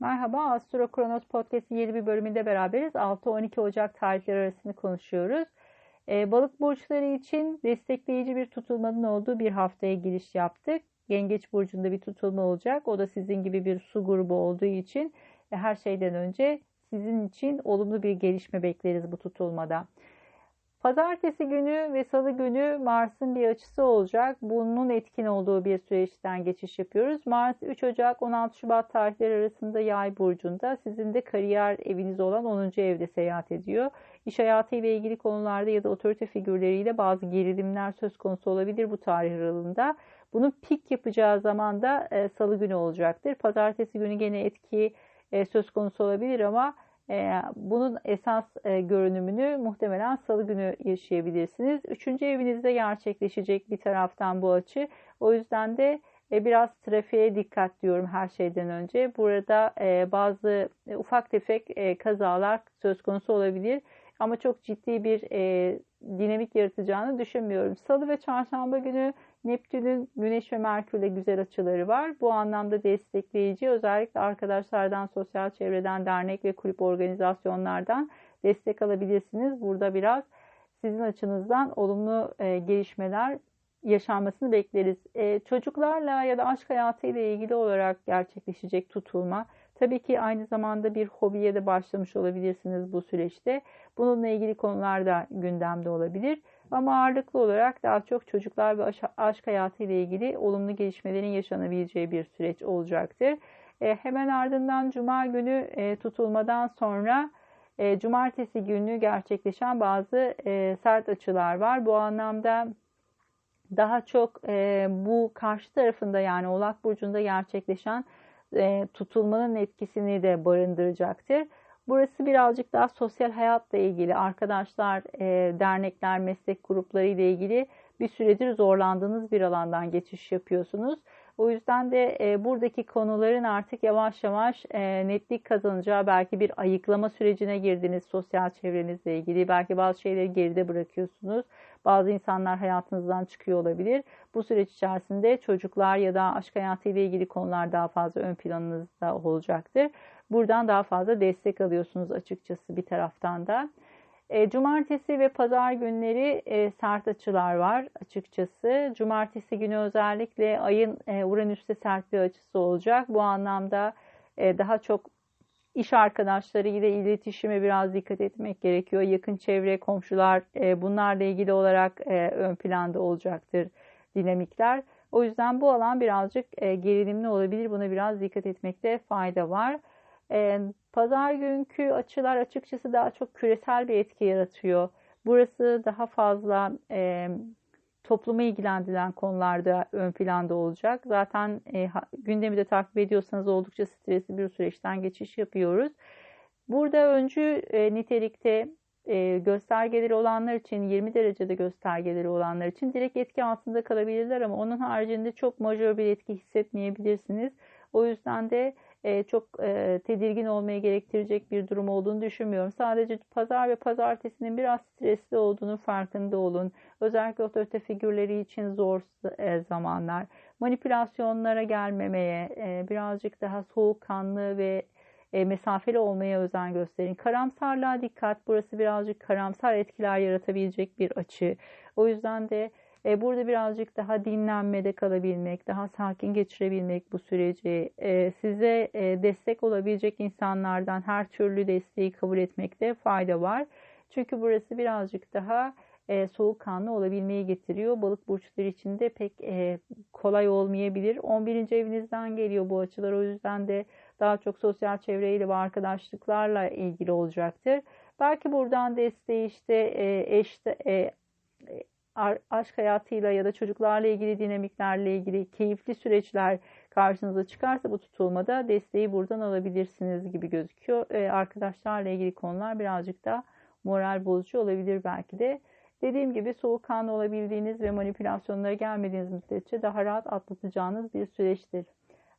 Merhaba, Astro Kronos Podcast'in yeni bir bölümünde beraberiz. 6-12 Ocak tarihleri arasını konuşuyoruz. Ee, balık burçları için destekleyici bir tutulmanın olduğu bir haftaya giriş yaptık. Yengeç burcunda bir tutulma olacak. O da sizin gibi bir su grubu olduğu için e, her şeyden önce sizin için olumlu bir gelişme bekleriz bu tutulmada. Pazartesi günü ve salı günü Mars'ın bir açısı olacak. Bunun etkin olduğu bir süreçten geçiş yapıyoruz. Mars 3 Ocak 16 Şubat tarihleri arasında Yay burcunda. Sizin de kariyer eviniz olan 10. evde seyahat ediyor. İş hayatı ile ilgili konularda ya da otorite figürleriyle bazı gerilimler söz konusu olabilir bu tarih aralığında. Bunun pik yapacağı zaman da e, salı günü olacaktır. Pazartesi günü gene etki e, söz konusu olabilir ama bunun esas e, görünümünü muhtemelen salı günü yaşayabilirsiniz. Üçüncü evinizde gerçekleşecek bir taraftan bu açı. O yüzden de e, biraz trafiğe dikkat diyorum her şeyden önce. Burada e, bazı ufak tefek kazalar söz konusu olabilir. Ama çok ciddi bir dinamik yaratacağını düşünmüyorum. Salı ve çarşamba günü Neptün'ün Güneş ve Merkür'le güzel açıları var. Bu anlamda destekleyici özellikle arkadaşlardan, sosyal çevreden, dernek ve kulüp organizasyonlardan destek alabilirsiniz. Burada biraz sizin açınızdan olumlu e, gelişmeler yaşanmasını bekleriz. E, çocuklarla ya da aşk hayatı ile ilgili olarak gerçekleşecek tutulma. Tabii ki aynı zamanda bir hobiye de başlamış olabilirsiniz bu süreçte. Bununla ilgili konular da gündemde olabilir. Ama ağırlıklı olarak daha çok çocuklar ve aşk hayatı ile ilgili olumlu gelişmelerin yaşanabileceği bir süreç olacaktır. E, hemen ardından Cuma günü e, tutulmadan sonra e, Cumartesi günü gerçekleşen bazı e, sert açılar var. Bu anlamda daha çok e, bu karşı tarafında yani Oğlak Burcu'nda gerçekleşen e, tutulmanın etkisini de barındıracaktır. Burası birazcık daha sosyal hayatla ilgili, arkadaşlar, e, dernekler, meslek grupları ile ilgili bir süredir zorlandığınız bir alandan geçiş yapıyorsunuz. O yüzden de e, buradaki konuların artık yavaş yavaş e, netlik kazanacağı belki bir ayıklama sürecine girdiniz sosyal çevrenizle ilgili. Belki bazı şeyleri geride bırakıyorsunuz. Bazı insanlar hayatınızdan çıkıyor olabilir. Bu süreç içerisinde çocuklar ya da aşk hayatı ile ilgili konular daha fazla ön planınızda olacaktır. Buradan daha fazla destek alıyorsunuz açıkçası bir taraftan da. E, cumartesi ve pazar günleri e, sert açılar var açıkçası. Cumartesi günü özellikle ayın e, Uranüs'te sert bir açısı olacak. Bu anlamda daha çok iş arkadaşları ile iletişime biraz dikkat etmek gerekiyor. Yakın çevre, komşular bunlarla ilgili olarak ön planda olacaktır dinamikler. O yüzden bu alan birazcık gerilimli olabilir. Buna biraz dikkat etmekte fayda var. Pazar günkü açılar açıkçası daha çok küresel bir etki yaratıyor. Burası daha fazla e, toplumu ilgilendiren konularda ön planda olacak. Zaten e, gündemi de takip ediyorsanız oldukça stresli bir süreçten geçiş yapıyoruz. Burada öncü e, nitelikte e, göstergeleri olanlar için 20 derecede göstergeleri olanlar için direkt etki altında kalabilirler ama onun haricinde çok majör bir etki hissetmeyebilirsiniz. O yüzden de e, çok e, tedirgin olmayı gerektirecek bir durum olduğunu düşünmüyorum. Sadece pazar ve pazartesinin biraz stresli olduğunu farkında olun. Özellikle otorite figürleri için zor e, zamanlar. Manipülasyonlara gelmemeye, birazcık daha soğukkanlı ve mesafeli olmaya özen gösterin. Karamsarlığa dikkat. Burası birazcık karamsar etkiler yaratabilecek bir açı. O yüzden de e, burada birazcık daha dinlenmede kalabilmek, daha sakin geçirebilmek bu süreci, e, size e, destek olabilecek insanlardan her türlü desteği kabul etmekte fayda var. Çünkü burası birazcık daha soğukkanlı olabilmeyi getiriyor. Balık burçları için de pek kolay olmayabilir. 11. evinizden geliyor bu açılar. O yüzden de daha çok sosyal çevreyle ve arkadaşlıklarla ilgili olacaktır. Belki buradan desteği işte eş, aşk hayatıyla ya da çocuklarla ilgili dinamiklerle ilgili keyifli süreçler karşınıza çıkarsa bu tutulmada desteği buradan alabilirsiniz gibi gözüküyor. Ee, arkadaşlarla ilgili konular birazcık da moral bozucu olabilir belki de. Dediğim gibi soğukkanlı olabildiğiniz ve manipülasyonlara gelmediğiniz müddetçe daha rahat atlatacağınız bir süreçtir.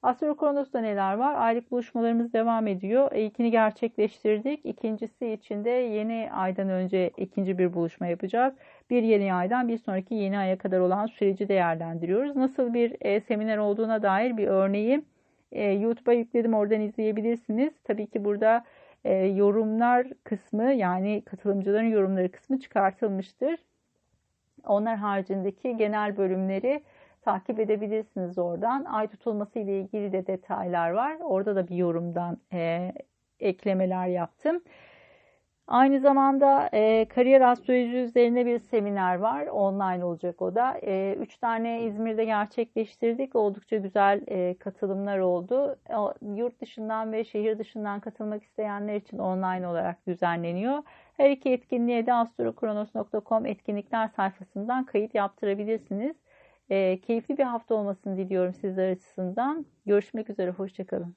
Astro Kronos'ta neler var? Aylık buluşmalarımız devam ediyor. İlkini gerçekleştirdik. İkincisi için de yeni aydan önce ikinci bir buluşma yapacağız. Bir yeni aydan bir sonraki yeni aya kadar olan süreci değerlendiriyoruz. Nasıl bir e, seminer olduğuna dair bir örneği E, YouTube'a yükledim oradan izleyebilirsiniz. Tabii ki burada e, yorumlar kısmı yani katılımcıların yorumları kısmı çıkartılmıştır. Onlar haricindeki genel bölümleri takip edebilirsiniz oradan. Ay tutulması ile ilgili de detaylar var. Orada da bir yorumdan e, eklemeler yaptım. Aynı zamanda e, kariyer astroloji üzerine bir seminer var. Online olacak o da. E, üç tane İzmir'de gerçekleştirdik. Oldukça güzel e, katılımlar oldu. O, yurt dışından ve şehir dışından katılmak isteyenler için online olarak düzenleniyor. Her iki etkinliğe de astrokronos.com etkinlikler sayfasından kayıt yaptırabilirsiniz. E, keyifli bir hafta olmasını diliyorum sizler açısından. Görüşmek üzere, hoşçakalın.